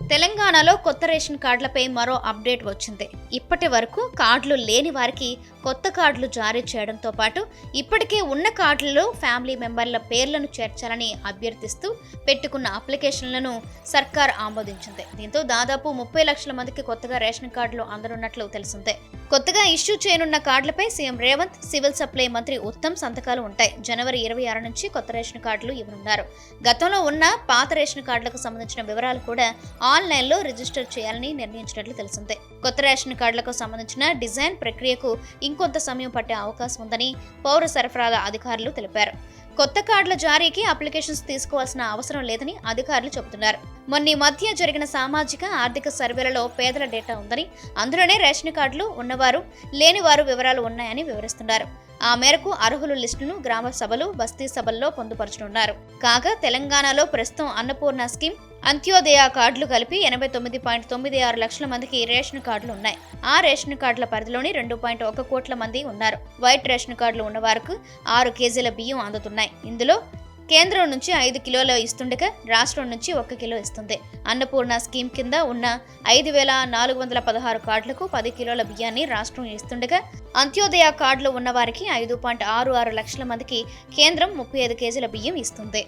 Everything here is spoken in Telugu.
తెలంగాణలో కొత్త రేషన్ కార్డులపై మరో అప్డేట్ వచ్చింది. ఇప్పటి వరకు కార్డులు లేని వారికి కొత్త కార్డులు జారీ చేయడంతో పాటు ఇప్పటికే ఉన్న కార్డులలో ఫ్యామిలీ మెంబర్ల పేర్లను చేర్చాలని అభ్యర్థిస్తూ పెట్టుకున్న అప్లికేషన్లను సర్కార్ ఆమోదించింది. దీంతో దాదాపు ముప్పై లక్షల మందికి కొత్తగా రేషన్ కార్డులు అందనున్నట్లు తెలిసిందే. కొత్తగా ఇష్యూ చేయనున్న కార్డులపై సీఎం రేవంత్ సివిల్ సప్లై మంత్రి ఉత్తమ్ సంతకాలు ఉంటాయి. జనవరి ఇరవై ఆరు నుంచి కొత్త రేషన్ కార్డులు ఇవ్వనున్నారు. గతంలో ఉన్న పాత రేషన్ కార్డులకు సంబంధించిన వివరాలు కూడా ఆన్లైన్లో రిజిస్టర్ చేయాలని నిర్ణయించినట్లు తెలిసిందే. కొత్త రేషన్ కార్డులకు సంబంధించిన డిజైన్ ప్రక్రియకు ఇంకొంత సమయం పట్టే అవకాశం ఉందని పౌర సరఫరాల అధికారులు తెలిపారు. కొత్త కార్డుల జారీకి అప్లికేషన్స్ తీసుకోవాల్సిన అవసరం లేదని అధికారులు చెబుతున్నారు. మొన్న ఈ మధ్య జరిగిన సామాజిక ఆర్థిక సర్వేలలో పేదల డేటా ఉందని అందులోనే రేషన్ కార్డులు ఉన్నవారు లేనివారు వివరాలు ఉన్నాయని వివరిస్తున్నారు. ఆ మేరకు అర్హుల లిస్టును గ్రామ సభలు బస్తీ సభల్లో పొందుపరచనున్నారు. కాగా తెలంగాణలో ప్రస్తుతం అన్నపూర్ణ స్కీమ్ అంత్యోదయ కార్డులు కలిపి ఎనభై తొమ్మిది పాయింట్ తొమ్మిది ఆరు లక్షల మందికి రేషన్ కార్డులు ఉన్నాయి. ఆ రేషన్ కార్డుల పరిధిలోని రెండు పాయింట్ ఒక కోట్ల మంది ఉన్నారు. వైట్ రేషన్ కార్డులు ఉన్న వారికి ఆరు కేజీల బియ్యం అందుతున్నాయి. ఇందులో కేంద్రం నుంచి ఐదు కిలోలు ఇస్తుండగా రాష్ట్రం నుంచి ఒక కిలో ఇస్తుంది. అన్నపూర్ణ స్కీమ్ కింద ఉన్న ఐదు వేల నాలుగు వందల పదహారు కార్డులకు పది కిలోల బియ్యాన్ని రాష్ట్రం ఇస్తుండగా అంత్యోదయ కార్డులు ఉన్నవారికి ఐదు పాయింట్ ఆరు ఆరు లక్షల మందికి కేంద్రం ముప్పై ఐదు కేజీల బియ్యం ఇస్తుంది.